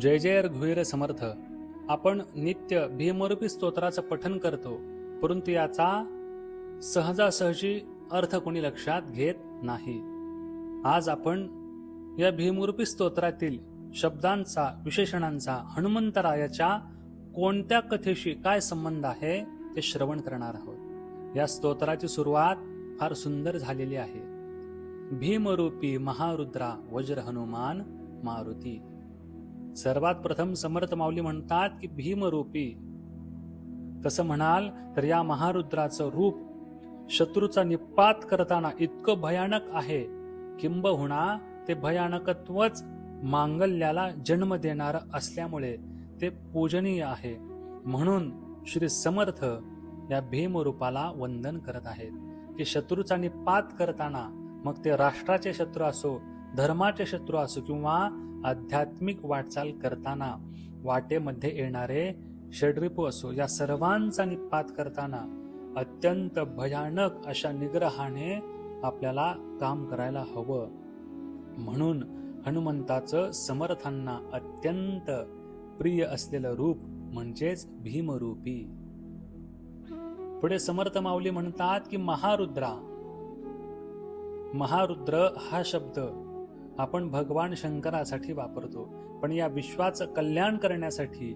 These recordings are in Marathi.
जय जय घुईर समर्थ. आपण नित्य भीमरूपी स्तोत्राचं पठन करतो. परंतु याचा सहजासहजी अर्थ कोणी लक्षात घेत नाही. आज आपण या भीमरूपी स्तोत्रातील शब्दांचा विशेषणांचा हनुमंतरायाच्या कोणत्या कथेशी काय संबंध आहे ते श्रवण करणार आहोत. या स्तोत्राची सुरुवात फार सुंदर झालेली आहे. भीमरूपी महारुद्रा वज्र हनुमान मारुती. सर्वात प्रथम समर्थ माऊली म्हणतात की भीमरूपी. तसं म्हणाल तर या महारुद्राचं रूप शत्रूचा निपात करताना इतकं भयानक आहे. किंबहुना ते भयानकत्वच मांगल्याला जन्म देणार असल्यामुळे ते पूजनीय आहे. म्हणून श्री समर्थ या भीमरूपाला वंदन करत आहेत. की शत्रूचा निपात करताना मग ते राष्ट्राचे शत्रू असो धर्माचे शत्रू असो किंवा आध्यात्मिक वाटचाल करताना वाटेमध्ये येणारे षड्रिपू असो या सर्वांचा निपात करताना अत्यंत भयानक अशा निग्रहाने आपल्याला काम करायला हवं. म्हणून हनुमंताचं समर्थांना अत्यंत प्रिय असलेलं रूप म्हणजेच भीमरूपी. पुढे समर्थ माऊली म्हणतात की महारुद्रा. महारुद्र हा शब्द आपण भगवान शंकरासाठी वापरतो. पण या विश्वाचं कल्याण करण्यासाठी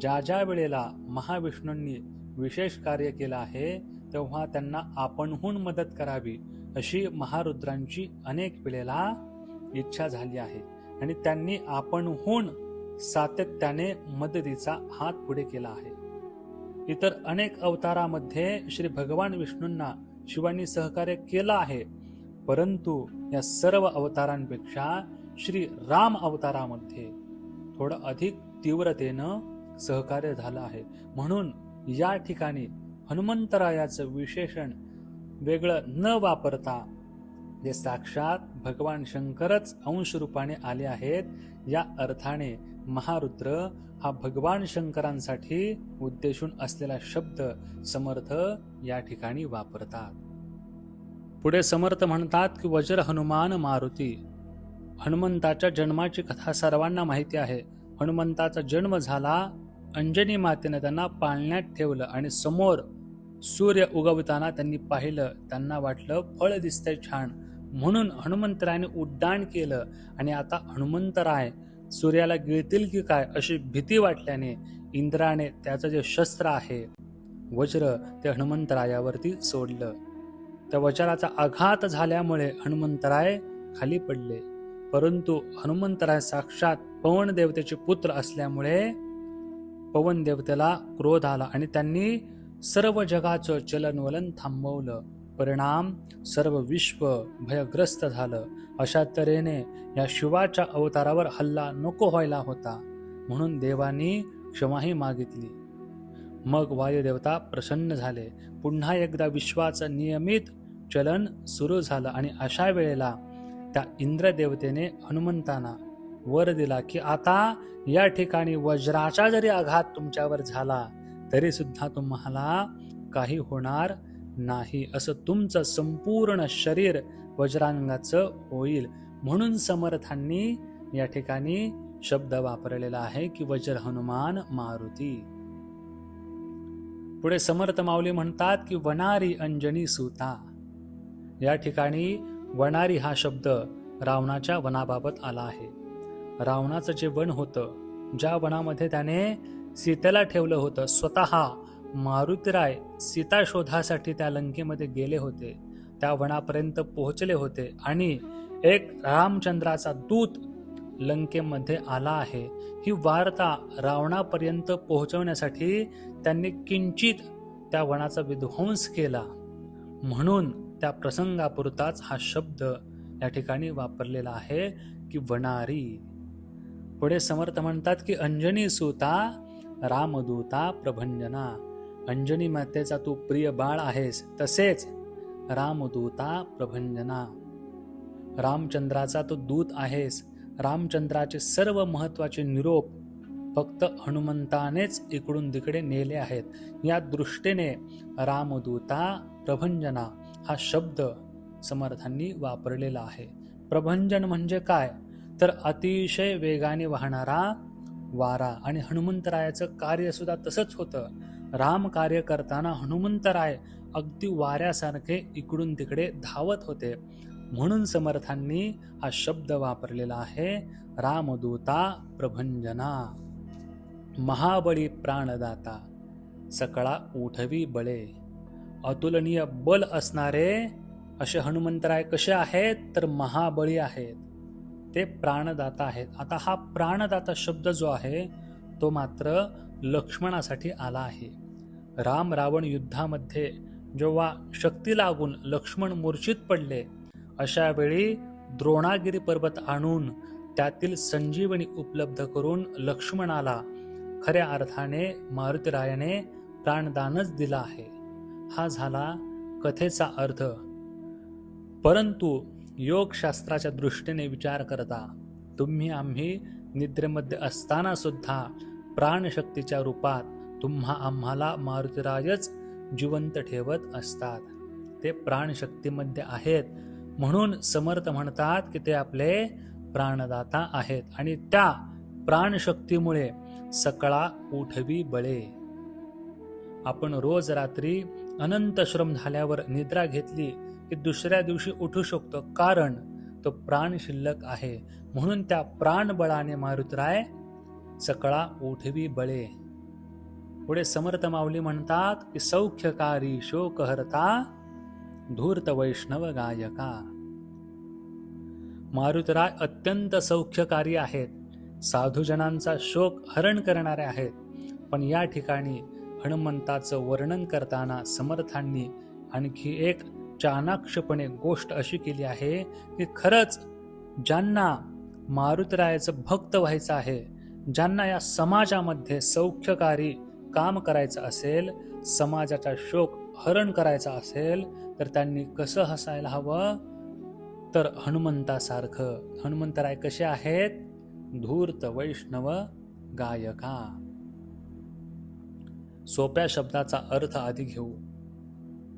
ज्या ज्या वेळेला महाविष्णूंनी विशेष कार्य केलं आहे तेव्हा त्यांना आपणहून मदत करावी अशी महारुद्रांची अनेक वेळेला इच्छा झाली आहे. आणि त्यांनी आपणहून सातत्याने मदतीचा हात पुढे केला आहे. इतर अनेक अवतारामध्ये श्री भगवान विष्णूंना शिवांनी सहकार्य केलं आहे. परंतु या सर्व अवतारांपेक्षा श्री राम अवतारामध्ये थोडं अधिक तीव्रतेनं सहकार्य झालं आहे. म्हणून या ठिकाणी हनुमंतरायाचं विशेषण वेगळं न वापरता जे साक्षात भगवान शंकरच अंश रूपाने आले आहेत या अर्थाने महारुद्र हा भगवान शंकरांसाठी उद्देशून असलेला शब्द समर्थ या ठिकाणी वापरतात. पुढे समर्थ म्हणतात की वज्र हनुमान मारुती. हनुमंताच्या जन्माची कथा सर्वांना माहिती आहे. हनुमंताचा जन्म झाला अंजनी मातेने त्यांना पाळण्यात ठेवलं आणि समोर सूर्य उगवताना त्यांनी पाहिलं. त्यांना वाटलं फळ दिसतंय छान. म्हणून हनुमंतरायाने उड्डाण केलं आणि आता हनुमंतराय सूर्याला गिळतील की काय अशी भीती वाटल्याने इंद्राने त्याचं जे शस्त्र आहे वज्र ते हनुमंतरायावरती सोडलं. त्या वचनाचा आघात झाल्यामुळे हनुमंतराय खाली पडले. परंतु हनुमंतराय साक्षात पवन देवतेचे पुत्र असल्यामुळे पवन देवतेला क्रोध आला आणि त्यांनी सर्व जगाचं चलनवलन थांबवलं. परिणाम सर्व विश्व भयग्रस्त झालं. अशा तऱ्हेने या शिवाच्या अवतारावर हल्ला नको व्हायला होता म्हणून देवानी क्षमाही मागितली. मग वायुदेवता प्रसन्न झाले. पुन्हा एकदा विश्वाचं नियमित चलन सुरू झालं आणि अशा वेळेला त्या इंद्रदेवतेने हनुमंतांना वर दिला की आता या ठिकाणी वज्राचा जरी आघात तुमच्यावर झाला तरी सुद्धा तुम्हाला काही होणार नाही. असं तुमचं संपूर्ण शरीर वज्रांगाचं होईल. म्हणून समर्थांनी या ठिकाणी शब्द वापरलेला आहे की वज्र हनुमान मारुती. पुढे समर्थ माऊली म्हणतात की वनारी अंजनी सुता. या ठिकाणी वनारी हा शब्द रावणाच्या वनाबाबत आला आहे. रावणाचं जे वन होतं ज्या वनामध्ये त्याने सीतेला ठेवलं होतं स्वतः मारुतीराय सीता शोधासाठी त्या लंकेमध्ये गेले होते. त्या वनापर्यंत पोहोचले होते आणि एक रामचंद्राचा दूत लंकेमध्ये आला आहे. ही वार्ता रावणापर्यंत पोहोचवण्यासाठी त्यांनी किंचित त्या वनाचा विध्वंस केला. म्हणून त्या प्रसंगापुरताच हा शब्द या ठिकाणी वापरलेला आहे की वनारी पुढे समर्थ म्हणतात की अंजनी सुता रामदूता प्रभंजना. अंजनी मातेचा तू प्रिय बाळ आहेस तसेच रामदूता प्रभंजना. रामचंद्राचा तू दूत आहेस रामचंद्राचे सर्व महत्त्वाचे निरोप फक्त हनुमंतानेच इकडून तिकडे नेले आहेत. या दृष्टीने रामदूता प्रभंजना हा शब्द समर्थांनी वापरलेला आहे. प्रभंजन म्हणजे काय? तर अतिशय वेगाने वाहणारा वारा आणि हनुमंतरायाचं कार्य सुद्धा तसंच होतं. राम कार्य करताना हनुमंतराय अगदी वाऱ्यासारखे इकडून तिकडे धावत होते. म्हणून समर्थांनी हा शब्द वापरलेला आहे रामदूता प्रभंजना. महाबळी प्राणदाता सकळा उठवी बळे. अतुलनीय बल असणारे असे हनुमंतराय कसे आहेत? तर महाबळी आहेत. ते प्राणदाता आहेत. आता हा प्राणदाता शब्द जो आहे तो मात्र लक्ष्मणासाठी आला आहे. राम रावण युद्धामध्ये जेव्हा शक्ती लागून लक्ष्मण मूर्छित पडले अशा वेळी द्रोणागिरी पर्वत आणून त्यातील संजीवनी उपलब्ध करून लक्ष्मणाला खऱ्या अर्थाने मारुतीरायाने प्राणदानच दिला आहे. हा झाला कथेचा अर्थ. परंतु योगशास्त्राच्या दृष्टीने विचार करता तुम्ही आम्ही निद्रेमध्ये असताना सुद्धा प्राणशक्तीच्या रूपात तुम्हा आम्हाला मारुतीरायच जिवंत ठेवत असतात. ते प्राणशक्तीमध्ये आहेत म्हणून समर्थ म्हणतात की ते आपले प्राणदाता आहेत आणि त्या प्राणशक्तीमुळे सकळा उठवी बळे. आपण रोज रात्री अनंत श्रम झाल्यावर निद्रा घेतली की दुसऱ्या दिवशी उठू शकतो. कारण तो प्राण शिल्लक आहे. म्हणून त्या प्राणबळाने मारुतराय सकळा उठवी बळे. पुढे समर्थ माऊली म्हणतात की सौख्यकारी शोकहर्ता धूर्त वैष्णव गायका. मारुतराय अत्यंत सौख्यकारी आहेत. साधूजनांचा शोक हरण करणारे आहेत. पण या ठिकाणी हनुमंताचं वर्णन करताना समर्थांनी आणखी एक चाणाक्षपणे गोष्ट अशी केली आहे की खरंच ज्यांना मारुतरायाचं भक्त व्हायचं आहे ज्यांना या समाजामध्ये सौख्यकारी काम करायचं असेल समाजाचा शोक हरण करायचा असेल तर त्यांनी कसं हसायला हवं? तर हनुमंतासारखं. हनुमंतराय कसे आहेत? धूर्त वैष्णव गायका. सोप्या शब्दाचा अर्थ आधी घेऊ.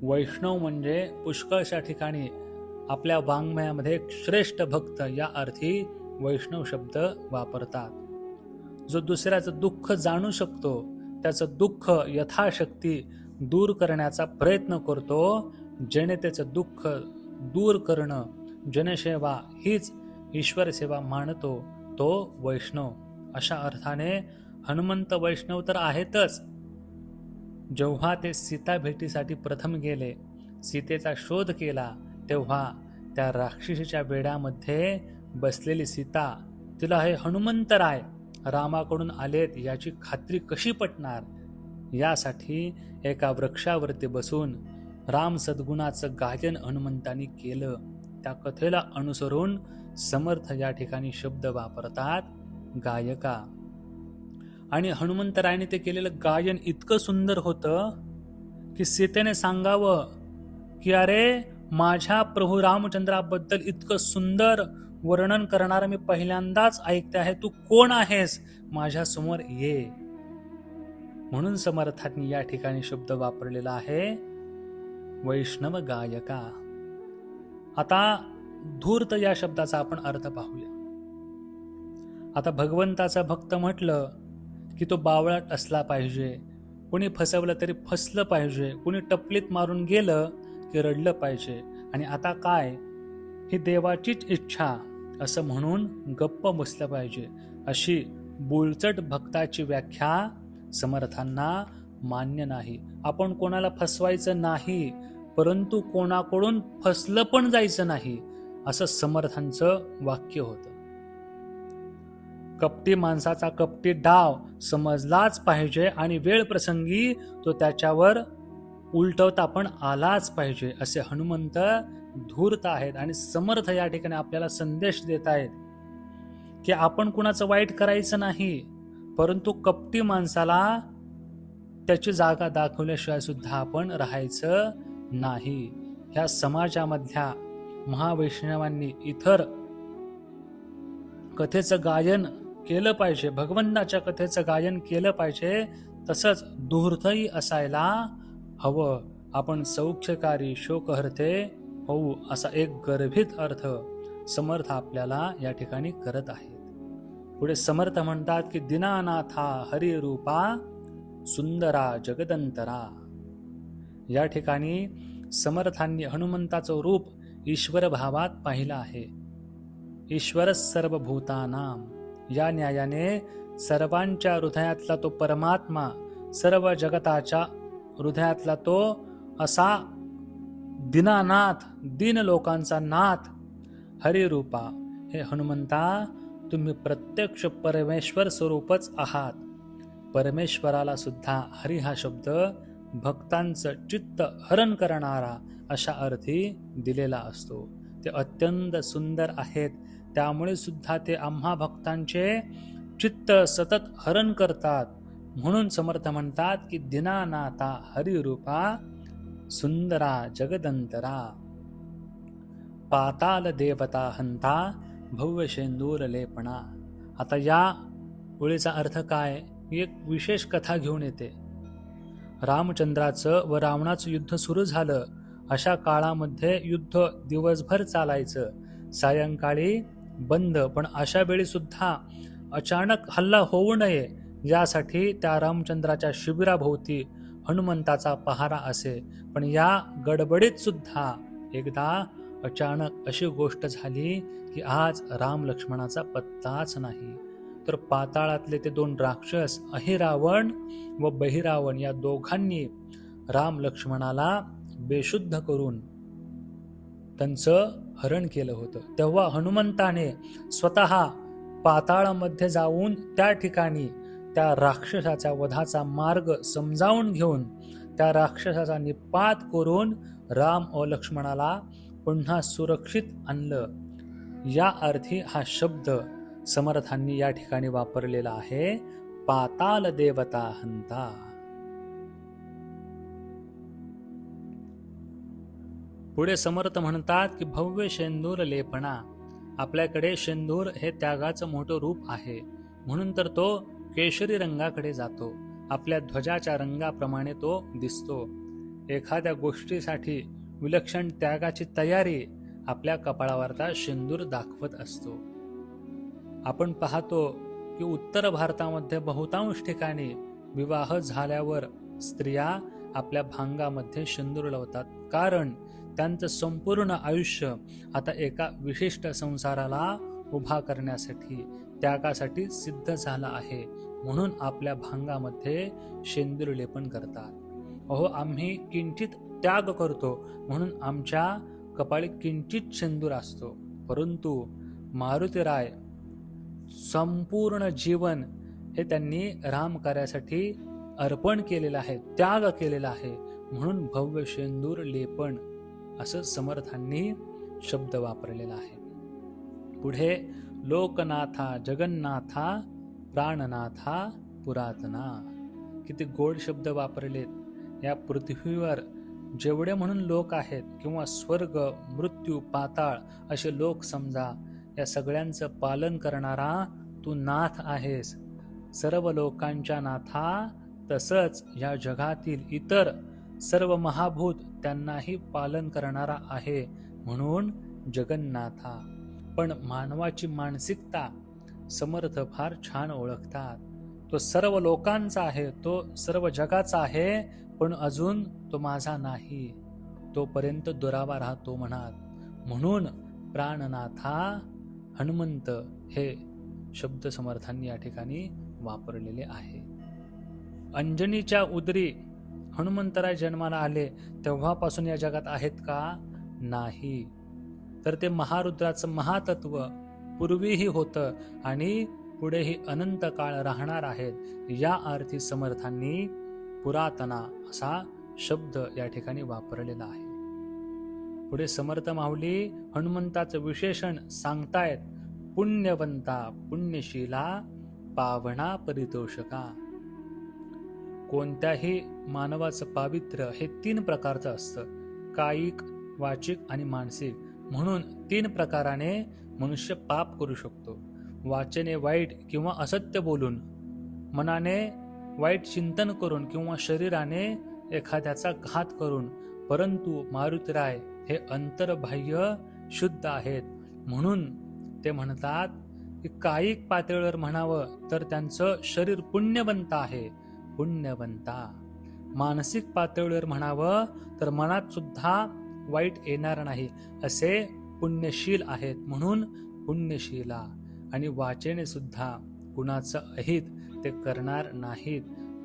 वैष्णव म्हणजे पुष्कळशा ठिकाणी आपल्या वाङ्मयामध्ये श्रेष्ठ भक्त या अर्थी वैष्णव शब्द वापरतात. जो दुसऱ्याचं दुःख जाणू शकतो त्याचं दुःख यथाशक्ती दूर करण्याचा प्रयत्न करतो जेणे त्याचं दुःख दूर करणं जनसेवा हीच ईश्वर सेवा मानतो तो वैष्णव. अशा अर्थाने हनुमंत वैष्णव तर आहेतच. जेव्हा ते सीता भेटीसाठी प्रथम गेले सीतेचा शोध केला तेव्हा त्या राक्षसीच्या वेड्यामध्ये बसलेली सीता तिला हे हनुमंतराय रामाकडून आलेत याची खात्री कशी पटणार? यासाठी एका वृक्षावरती बसून राम सद्गुणाचं गायन हनुमंतांनी केलं. त्या कथेला अनुसरून समर्थ या ठिकाणी शब्द वापरतात गायका. आणि हनुमंतरायने ते केलेलं गायन इतकं सुंदर होतं की सीतेने सांगावं की अरे माझ्या प्रभू रामचंद्राबद्दल इतकं सुंदर वर्णन करणारं मी पहिल्यांदाच ऐकते आहे. तू कोण आहेस? माझ्यासमोर ये. म्हणून समर्थांनी या ठिकाणी शब्द वापरलेला आहे वैष्णव गायका. आता धूर्त या शब्दाचा आपण अर्थ पाहूया. आता भगवंताचा भक्त म्हटलं की तो बावळाट असला पाहिजे कोणी फसवलं तरी फसलं पाहिजे कोणी टपलीत मारून गेलं की रडलं पाहिजे. आणि आता काय? ही देवाचीच इच्छा असं म्हणून गप्प बसलं पाहिजे. अशी बुळचट भक्ताची व्याख्या समर्थांना मान्य नाही. आपण कोणाला फसवायचं नाही परंतु कोणाकडून फसलं पण जायचं नाही. असं समर्थांचं वाक्य होतं. कपटी माणसाचा कपटी डाव समजलाच पाहिजे आणि वेळ प्रसंगी तो त्याच्यावर उलटवता पण आलाच पाहिजे असे हनुमंत धूर्त आहेत आणि समर्थ या ठिकाणी आपल्याला संदेश देत आहेत की आपण कुणाचं वाईट करायचं नाही परंतु कपटी माणसाला त्याची जागा दाखवल्याशिवाय सुद्धा आपण राहायचं नाही. ह्या समाजामधल्या महावैष्णवांनी इतर कथेचं गायन केलं पाहिजे. भगवंताच्या कथेचं गायन केलं पाहिजे. तसंच धूर्तही असायला हवं. आपण सौख्यकारी शोकहर्ते होऊ असा एक गर्भित अर्थ समर्थ आपल्याला या ठिकाणी करत आहेत. पुढे समर्थ म्हणतात की दिनानाथा हरिरूपा सुंदरा जगदंतरा. या ठिकाणी समर्थांनी हनुमंताचं रूप ईश्वर भावात पाहिला आहे. ईश्वर सर्वभूतानाम. या न्यायाने सर्वांच्या हृदयातला तो परमात्मा सर्व जगताच्या हृदयातला तो असा दिनानाथ दिन लोकांचा नाथ. हरिरूपा हे हनुमंता तुम्ही प्रत्यक्ष परमेश्वर स्वरूपच आहात. परमेश्वराला सुद्धा हरी हा शब्द भक्तांचं चित्त हरण करणारा अशा अर्थी दिलेला असतो. ते अत्यंत सुंदर आहेत. त्यामुळे सुद्धा ते आम्हा भक्तांचे चित्त सतत हरण करतात. म्हणून समर्थ म्हणतात की दिनानाथा हरिरूपा सुंदरा जगदंतरा. पाताल देवता हंता भव्य शेंदूर लेपणा. आता या ओळीचा अर्थ काय? ही एक विशेष कथा घेऊन येते. रामचंद्राचं व रावणाचं युद्ध सुरू झालं. अशा काळामध्ये युद्ध दिवसभर चालायचं. सायंकाळी बंद पण अशा वेळी सुद्धा अचानक हल्ला होऊ नये यासाठी त्या रामचंद्राच्या शिबिराभोवती हनुमंताचा पहारा असे. पण या गडबडीत सुद्धा एकदा अचानक अशी गोष्ट झाली की आज राम लक्ष्मणाचा पत्ताच नाही. तर पाताळातले ते दोन राक्षस अहिरावण व बहिरावण या दोघांनी राम लक्ष्मणाला बेशुद्ध करून त्यांचं हरण केलं होतं. तेव्हा हनुमंताने स्वतः पाताळामध्ये जाऊन त्या ठिकाणी त्या राक्षसाच्या वधाचा मार्ग समजावून घेऊन त्या राक्षसाचा निपात करून राम व लक्ष्मणाला पुन्हा सुरक्षित आणलं. या अर्थी हा शब्द समर्थांनी या ठिकाणी वापरलेला आहे पाताल देवता हंता. पुढे समर्थ म्हणतात की भव्य शेंदूर लेपणा. आपल्याकडे शेंदूर हे त्यागाचं मोठं रूप आहे. म्हणून तर तो केशरी रंगाकडे जातो. आपल्या ध्वजाच्या रंगाप्रमाणे तो दिसतो. एखाद्या गोष्टीसाठी विलक्षण त्यागाची तयारी आपल्या कपाळावरचा शेंदूर दाखवत असतो. आपण पाहतो की उत्तर भारतामध्ये बहुतांश ठिकाणी विवाह झाल्यावर स्त्रिया आपल्या भांगामध्ये शेंदूर लावतात. कारण त्यांचं संपूर्ण आयुष्य आता एका विशिष्ट संसाराला उभा करण्यासाठी त्यागासाठी सिद्ध झाला आहे. म्हणून आपल्या भांगामध्ये शेंदूर लेपन करतात. अहो आम्ही किंचित त्याग करतो म्हणून आमच्या कपाळी किंचित शेंदूर असतो. परंतु मारुतीराय संपूर्ण जीवन हे त्यांनी राम कार्यासाठी अर्पण केलेलं आहे त्याग केलेला आहे. म्हणून भव्य शेंदूर लेपण असं समर्थांनी शब्द वापरलेला आहे. पुढे लोकनाथा जगन्नाथा प्राणनाथा पुरातना. किती गोड शब्द वापरलेत. या पृथ्वीवर जेवढे म्हणून लोक आहेत किंवा स्वर्ग मृत्यू पाताळ असे लोक समजा या सगळ्यांचं पालन करणारा तू नाथ आहेस. सर्व लोकांच्या नाथा तसंच या जगातील इतर सर्व महाभूत त्यांनाही पालन करणारा आहे म्हणून जगन्नाथा. पण मानवाची मानसिकता समर्थ फार छान ओळखतात. तो सर्व लोकांचा आहे तो सर्व जगाचा आहे पण अजून तो माझा नाही. तोपर्यंत दुरावा राहतो म्हणत म्हणून प्राणनाथा हनुमंत हे शब्द समर्थांनी या ठिकाणी वापरलेले आहे. अंजनीच्या उदरी हनुमंतराय जन्माला आले तेव्हापासून या जगात आहेत का? नाही. तर ते महारुद्राचं महातत्व पूर्वीही होतं आणि पुढेही अनंत काळ राहणार आहेत या अर्थी समर्थांनी पुरातना असा शब्द या ठिकाणी वापरलेला आहे. पुढे समर्थ माऊली हनुमंताचं विशेषण सांगतायत. पुण्यवंता पुण्यशीला पावणा परितोषका. कोणत्याही मानवाचं पावित्र्य हे तीन प्रकारचं असतं. कायिक वाचिक आणि मानसिक. म्हणून तीन प्रकाराने मनुष्य पाप करू शकतो. वाचने वाईट किंवा असत्य बोलून मनाने वाईट चिंतन करून किंवा शरीराने एखाद्याचा घात करून परंतु मारुतराय हे अंतर्बाह्य शुद्ध आहेत. म्हणून ते म्हणतात की कायिक पातळीवर म्हणावं तर त्यांचं शरीर पुण्यवंत आहे. पुण्यवंता. मानसिक पातळीवर म्हणावं तर मनात सुद्धा वाईट येणार नाही. असे पुण्यशील आहेत म्हणून पुण्यशीला. आणि वाचेने सुद्धा कुणाचं अहित ते करणार नाहीत.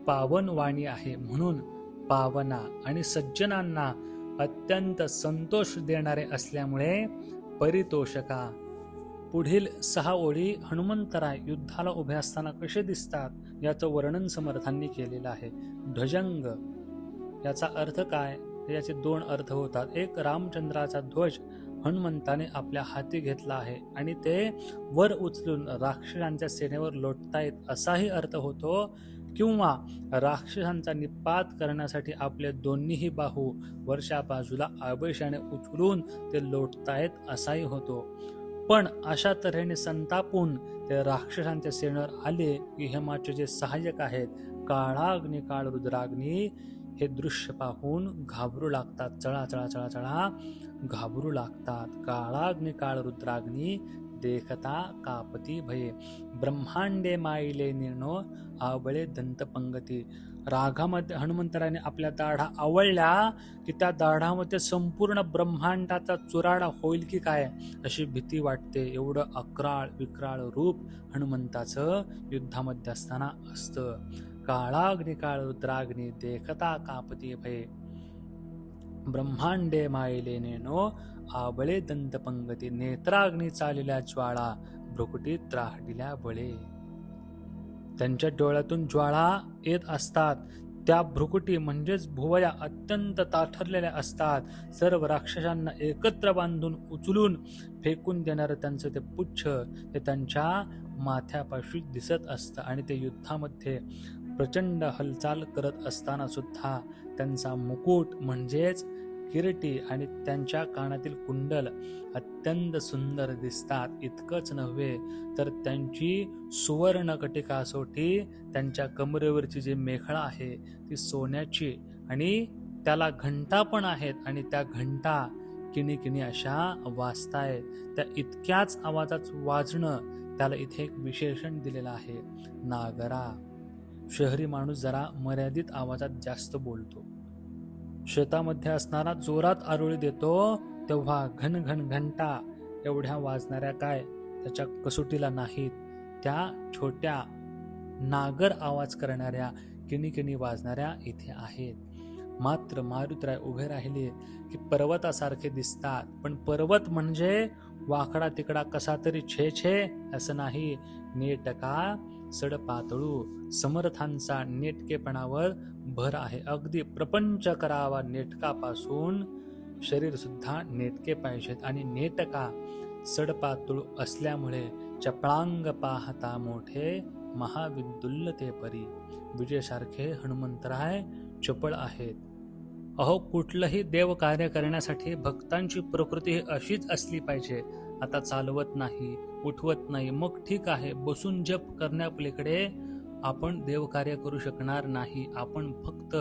पावन वाणी आहे म्हणून पावना आणि सज्जनांना अत्यंत संतोष देणारे असल्यामुळे परितोषका. पुढील सहा ओळी हनुमंतराय युद्धाला उभे असताना कसे दिसतात याचं वर्णन समर्थांनी केलेलं आहे. ध्वजंग. याचा अर्थ काय? याचे दोन अर्थ होतात. एक रामचंद्राचा ध्वज हनुमंताने आपल्या हाती घेतला आहे आणि ते वर उचलून राक्षसांच्या सेनेवर लोटतायत असाही अर्थ होतो. किंवा राक्षसांचा निपात करण्यासाठी आपले दोन्हीही बाहू वरच्या बाजूला आवेशाने उचलून ते लोटतायत असाही होतो. पण अशा तऱ्हेने संतापून ते राक्षसांच्या सेनेवर आले की हेमाचे जे सहाय्यक आहेत काळाग्नी काळ रुद्राग्नी हे दृश्य पाहून घाबरू लागतात चळा चळा चळा चळा घाबरू लागतात. काळाग्नी काळ रुद्राग्नी देखता कापती भये ब्रह्मांडे माईले निर्णो आवळे दंतपंगती रागामध्ये हनुमंतराने आपल्या दाढा आवळल्या की त्या दाढामध्ये संपूर्ण ब्रह्मांडाचा चुराडा होईल की काय अशी भीती वाटते एवढं अक्राळ विक्राळ रूप हनुमंताचं युद्धामध्ये असताना असतं काळाग्नी काळ रुद्राग्नी देखता कापती भये ब्रह्मांडे मायले नेनो आवळे दंतपंगती नेत्राग्नी चाललेल्या ज्वाळा भ्रुकुटीत त्राहडिल्या बळे. त्यांच्या डोळ्यातून ज्वाळा येत असतात. त्या भ्रुकुटी म्हणजेच भुवया अत्यंत ताठरलेल्या असतात. सर्व राक्षसांना एकत्र बांधून उचलून फेकून देणारं त्यांचं ते पुच्छ ते त्यांच्या माथ्यापाशी दिसत असतं आणि ते युद्धामध्ये प्रचंड हालचाल करत असताना सुद्धा त्यांचा मुकुट म्हणजेच किरटी आणि त्यांच्या कानातील कुंडल अत्यंत सुंदर दिसतात. इतकंच नव्हे तर त्यांची सुवर्ण कटिकासोटी त्यांच्या कमरेवरची जी मेखळा आहे ती सोन्याची आणि त्याला घंटा पण आहेत आणि त्या घंटा किणी किणी अशा वाजतायत. त्या इतक्याच आवाजात वाजणं त्याला इथे एक विशेषण दिलेलं आहे. नागरा. शहरी माणूस जरा मर्यादित आवाजात जास्त बोलतो. शेतामध्ये असणारा जोरात आरोळी देतो तेव्हा घन घन घंटा एवढ्या वाजणाऱ्या काय? त्याच्या कसोटीला नाहीत. त्या छोट्या नागर आवाज करणाऱ्या किणी किणी वाजणाऱ्या इथे आहेत. मात्र मारुतराय उभे राहिले की पर्वतासारखे दिसतात. पण पर्वत म्हणजे वाकडा तिकडा कसा तरी छे छे असं नाही. नेटका सडपातळू समर्थांचा नेटकेपणावर भर आहे. अगदी प्रपंच करावा नेटकापासून शरीर सुद्धा नेटके पाहिजेत आणि नेटका सडपातुळ असल्यामुळे चपळांग पाहता मोठे महाविद्युल्ल ते परी. विजयसारखे हनुमंतराय चपळ आहेत. अहो कुठलंही देव कार्य करण्यासाठी भक्तांची प्रकृती ही अशीच असली पाहिजे. आता चालवत नाही उठवत नाही. मग ठीक आहे बसून जप करण्यापलीकडे आपण देव कार्य करू शकणार नाही. आपण फक्त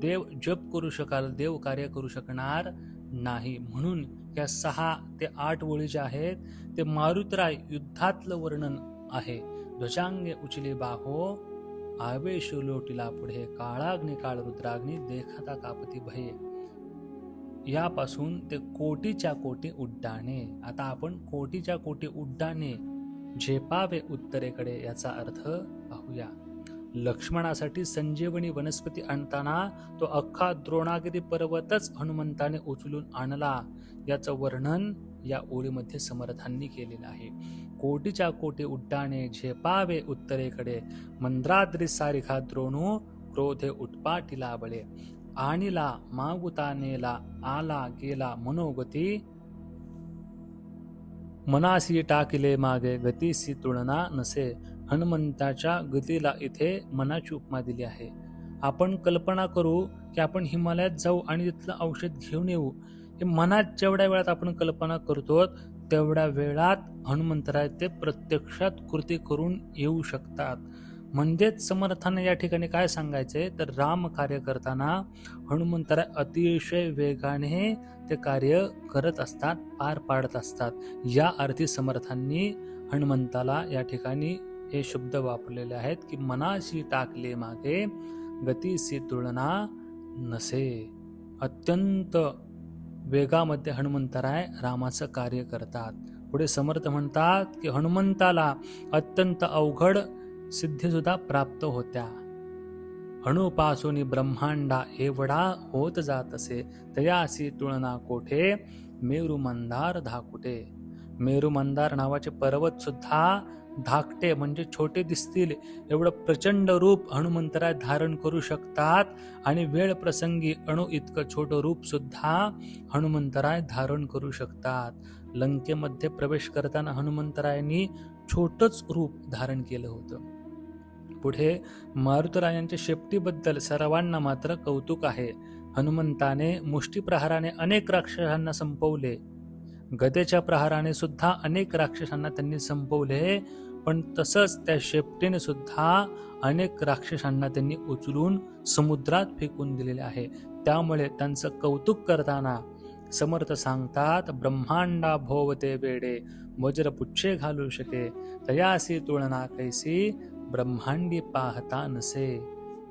देव जप करू शकाल देव कार्य करू शकणार नाही. म्हणून या सहा ते आठ ओळी ज्या आहेत ते मारुतराय युद्धातलं वर्णन आहे. ध्वजांगे उचले बाहो आवेश लोटिला पुढे काळाग्नी काळ रुद्राग्नी देखता कापती भये. यापासून ते कोटीच्या कोटी उड्डाणे. आता आपण कोटीच्या कोटी उड्डाणे झेपावे उत्तरेकडे याचा अर्थ पाहूया. लक्ष्मणासाठी संजीवनी वनस्पती आणताना तो अख्खा द्रोणागिरी पर्वतच हनुमंताने उचलून आणला. याचं वर्णन या ओळीमध्ये समर्थांनी केलेलं आहे. कोटीच्या कोटी उड्डाणे झेपावे उत्तरेकडे. मंद्राद्री सारिखा द्रोणू क्रोधे उत्पाटीला बळे. आणिला मागुतानेला आला गेला मनोगती. मनासी टाकिले मागे गतीसी तुलना नसे. हनुमंताच्या गतीला इथे मनाची उपमा दिली आहे. आपण कल्पना करू की आपण हिमालयात जाऊ आणि तिथलं औषध घेऊन येऊ. हे मनात जेवढ्या वेळात आपण कल्पना करतो तेवढ्या वेळात हनुमंतराय ते प्रत्यक्षात कृती करून येऊ शकतात. म्हणजेच समर्थाने या ठिकाणी काय सांगायचे तर राम कार्य करताना हनुमंतराय अतिशय वेगाने ते कार्य करत असतात पार पाडत असतात. या अर्थी समर्थांनी हनुमंताला या ठिकाणी हे शब्द वापरलेले आहेत की मनाशी टाकले मागे गतीशी तुलना नसे. अत्यंत वेगामध्ये हनुमंतराय रामाचं कार्य करतात. पुढे समर्थ म्हणतात की हनुमंताला अत्यंत अवघड सिद्धीसुद्धा प्राप्त होत्या. अणुपासून ब्रह्मांडा एवढा होत जात असे तयासी तुलना कोठे? मेरू मंदार धाकुटे. मेरू मंदार नावाचे पर्वत सुद्धा धाकटे म्हणजे छोटे दिसतील एवढं प्रचंड रूप हनुमंतराय धारण करू शकतात. आणि वेळ प्रसंगी अणु इतकं छोटं रूप सुद्धा हनुमंतराय धारण करू शकतात. लंकेमध्ये प्रवेश करताना हनुमंतरायांनी छोटंच रूप धारण केलं होतं. पुढे मारुतरायांच्या शेपटीबद्दल सर्वांना मात्र कौतुक आहे. हनुमंताने मुष्टीप्रहाराने अनेक राक्षसांना संपवले. गदेच्या प्रहाराने सुद्धा अनेक राक्षसांना त्यांनी संपवले. पण तसंच त्या शेपटीने सुद्धा अनेक राक्षसांना त्यांनी उचलून समुद्रात फेकून दिलेले आहे. त्यामुळे त्यांचं कौतुक करताना समर्थ सांगतात ब्रह्मांडा भोवते वेडे वज्रपुच्छे घालू शके तयासी तुळना कैसी ब्रह्मांडी पाहता नसे.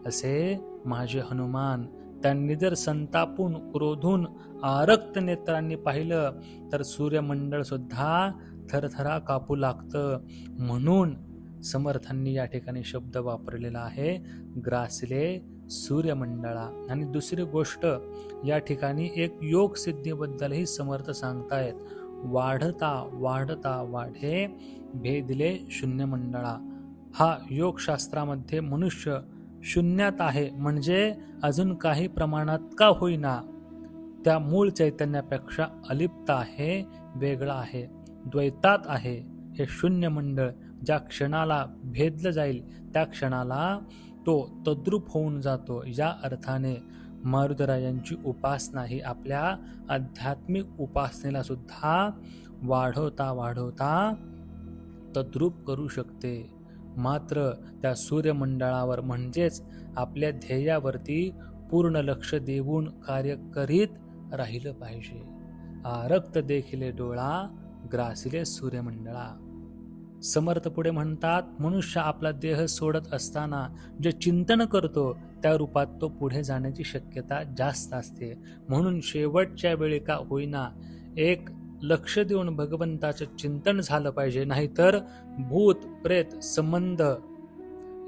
असे माझे हनुमान त्यांनी जर संतापून क्रोधून आरक्त नेत्रांनी पाहिलं तर सूर्यमंडळ सुद्धा थरथरा कापू लागतं म्हणून समर्थांनी या ठिकाणी शब्द वापरलेला आहे ग्रासले सूर्यमंडळा. आणि दुसरी गोष्ट या ठिकाणी एक योग सिद्धीबद्दलही समर्थ सांगतायत. वाढता वाढता वाढे भेदले शून्यमंडळा. हा योगशास्त्रामध्ये मनुष्य शून्यात आहे म्हणजे अजून काही प्रमाणात का होईना. त्या मूळ चैतन्यापेक्षा अलिप्त आहे वेगळा आहे. द्वैतात आहे. हे शून्य मंडळ ज्या क्षणाला भेदलं जाईल त्या क्षणाला तो तद्रूप होऊन जातो. या अर्थाने मारुतरायांची उपासना ही आपल्या आध्यात्मिक उपासनेला सुद्धा वाढवता वाढवता तद्रूप करू शकते. मात्र त्या सूर्यमंडळावर म्हणजेच आपल्या ध्येयावरती पूर्ण लक्ष देऊन कार्य करीत राहिलं पाहिजे. आरक्त देखिले डोळा ग्रासिले सूर्यमंडळा. समर्थ पुढे म्हणतात मनुष्य आपला देह सोडत असताना जे चिंतन करतो त्या रूपात तो पुढे जाण्याची शक्यता जास्त असते. म्हणून शेवटच्या वेळी का होईना एक लक्ष देऊन भगवंताचं चिंतन झालं पाहिजे नाहीतर भूत प्रेत संबंध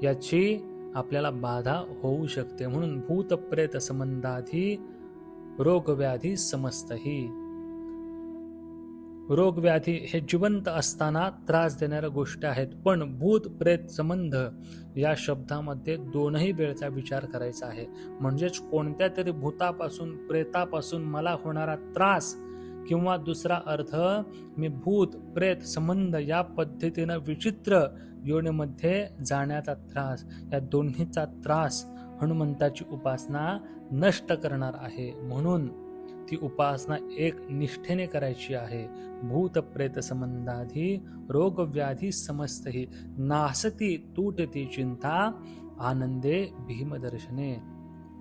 याची आपल्याला बाधा होऊ शकते. म्हणून भूत प्रेत संबंधाधी रोगव्याधी समस्तही. रोगव्याधी हे जिवंत असताना त्रास देणाऱ्या गोष्टी आहेत. पण भूत प्रेत संबंध या शब्दामध्ये दोनही वेळचा विचार करायचा आहे. म्हणजेच कोणत्या तरी भूतापासून प्रेतापासून मला होणारा त्रास किंवा दुसरा अर्थ मी भूत प्रेत संबंध या पद्धतीनं विचित्र योनीमध्ये जाण्याचा त्रास या दोन्हीचा त्रास हनुमंताची उपासना नष्ट करणार आहे. म्हणून ती उपासना एक निष्ठेने करायची आहे. भूत प्रेत संबंधाधी रोगव्याधी समस्तही. नासती तुटती चिंता आनंदे भीमदर्शने.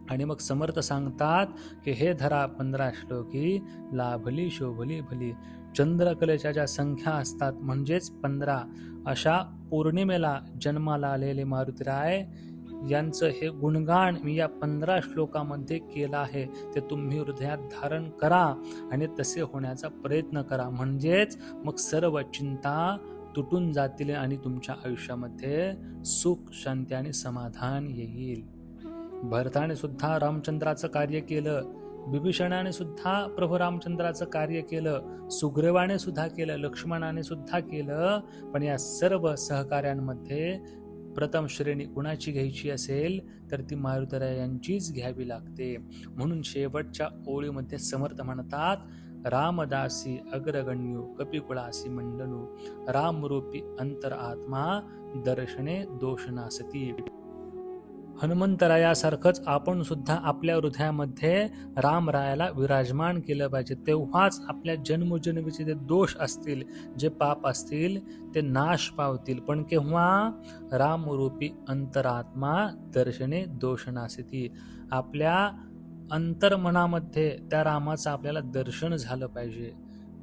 आणि मग समर्थ सांगतात की हे धरा पंधरा श्लोकी लाभली शोभली भली. चंद्रकलेच्या ज्या संख्या असतात म्हणजेच पंधरा. अशा पौर्णिमेला जन्माला आलेले मारुतीराय यांचं हे गुणगान मी या पंधरा श्लोकामध्ये केलं आहे. ते तुम्ही हृदयात धारण करा आणि तसे होण्याचा प्रयत्न करा. म्हणजेच मग सर्व चिंता तुटून जातील आणि तुमच्या आयुष्यामध्ये सुख शांती आणि समाधान येईल. भरताने सुद्धा रामचंद्राचं कार्य केलं. बिभीषणाने सुद्धा प्रभू रामचंद्राचं कार्य केलं. सुग्रीवाने सुद्धा केलं. लक्ष्मणाने सुद्धा केलं. पण या सर्व सहकार्यांमध्ये प्रथम श्रेणी कुणाची घ्यायची असेल तर ती मारुतराय यांचीच घ्यावी लागते. म्हणून शेवटच्या ओळीमध्ये समर्थ म्हणतात रामदासी अग्रगण्यू कपिकुळासी मंडनू रामरूपी अंतर आत्मा दर्शने दोषनासती. हनुमंतरायासारखंच आपण सुद्धा आपल्या हृदयामध्ये रामरायाला विराजमान केलं पाहिजे. तेव्हाच आपल्या जन्मजन्मीचे जे दोष असतील जे पाप असतील ते नाश पावतील. पण केव्हा? रामरूपी अंतरात्मा दर्शने दोषनासिती. आपल्या अंतर्मनामध्ये त्या रामाचं आपल्याला दर्शन झालं पाहिजे.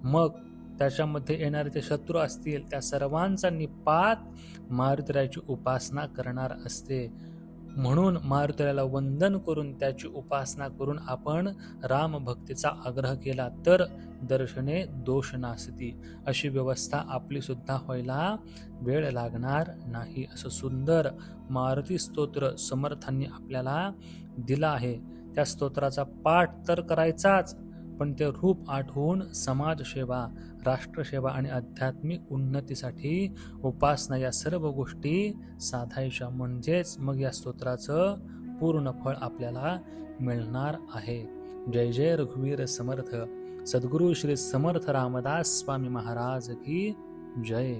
मग त्याच्यामध्ये येणारे जे शत्रू असतील त्या सर्वांचा निपात मारुतीरायाची उपासना करणार असते. म्हणून मारुतीला वंदन करून त्याची उपासना करून आपण रामभक्तीचा आग्रह केला तर दर्शने दोष नासती. अशी व्यवस्था आपली सुद्धा व्हायला वेळ लागणार नाही. असं सुंदर मारुती स्तोत्र समर्थांनी आपल्याला दिलं आहे. त्या स्तोत्राचा पाठ तर करायचाच पण ते रूप आठवून समाजसेवा राष्ट्रसेवा आणि आध्यात्मिक उन्नतीसाठी उपासना या सर्व गोष्टी साधायच्या. म्हणजेच मग या स्तोत्राचं पूर्ण फळ आपल्याला मिळणार आहे. जय जय रघुवीर समर्थ. सद्गुरु श्री समर्थ रामदास स्वामी महाराज की जय.